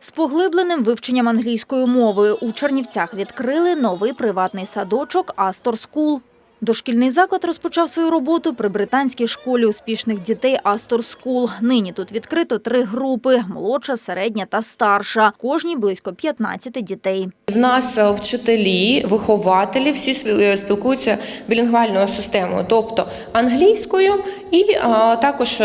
З поглибленим вивченням англійської мови у Чернівцях відкрили новий приватний садочок Астор Скул. Дошкільний заклад розпочав свою роботу при британській школі успішних дітей Астор Скул. Нині тут відкрито три групи – молодша, середня та старша. Кожній близько 15 дітей. В нас е, вчителі, вихователі всі е, спілкуються білінгвальною системою, тобто англійською, і е, також е,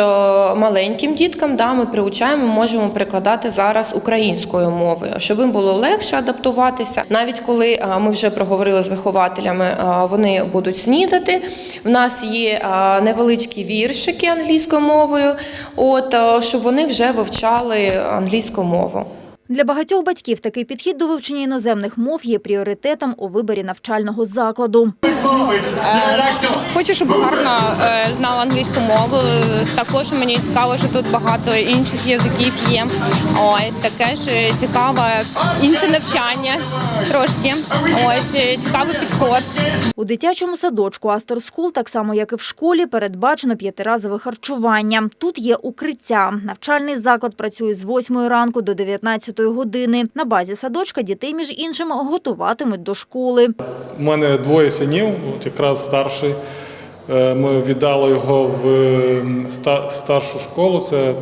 маленьким діткам да, ми приучаємо, можемо перекладати зараз українською мовою, щоб їм було легше адаптуватися. Навіть коли е, ми вже проговорили з вихователями, е, вони будуть снідати. В нас є невеличкі віршики англійською мовою, от щоб вони вже вивчали англійську мову. Для багатьох батьків такий підхід до вивчення іноземних мов є пріоритетом у виборі навчального закладу. Хочу, щоб гарно е, знала англійську мову. Також мені цікаво, що тут багато інших язиків є. Ось таке ж е, цікаве інше навчання трошки. Ось е, цікавий підход. У дитячому садочку Астер Скул, так само як і в школі, передбачено п'ятиразове харчування. Тут є укриття. Навчальний заклад працює з 8 ранку до 19 години. На базі садочка дітей, між іншим, готуватимуть до школи. У мене двоє синів, от якраз старший. Е, Ми віддали його в е, старшу школу. Це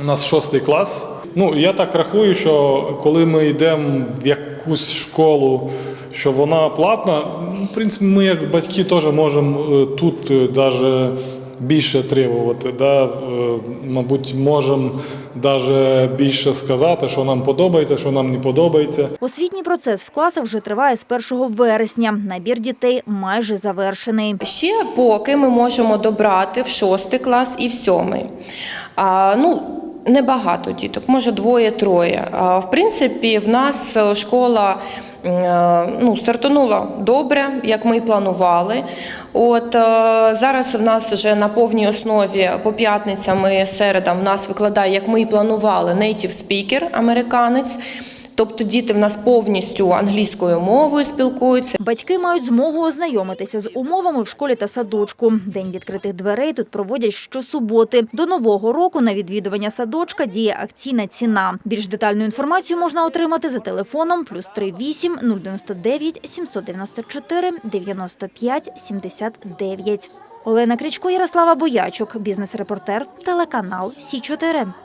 у нас шостий клас. Ну, я так рахую, що коли ми йдемо в якусь школу, що вона платна, ну, в принципі, ми як батьки теж можемо е, тут навіть більше требувати. Да? Е, Мабуть, можемо навіть більше сказати, що нам подобається, що нам не подобається. Освітній процес в класах вже триває з 1 вересня. Набір дітей майже завершений. Ще поки ми можемо добрати в шостий клас і в сьомий. А, ну, Небагато діток, може двоє-троє. В принципі, в нас е, школа е, ну, стартанула добре, як ми і планували. От е, зараз в нас вже на повній основі по п'ятницям і середам в нас викладає, як ми і планували, нейтів спікер американець. Тобто діти в нас повністю англійською мовою спілкуються. Батьки мають змогу ознайомитися з умовами в школі та садочку. День відкритих дверей тут проводять щосуботи. До нового року на відвідування садочка діє акційна ціна. Більш детальну інформацію можна отримати за телефоном плюс 38 099 794 95 79. Олена Крічко, Ярослава Боячук, бізнес-репортер, телеканал Сі 4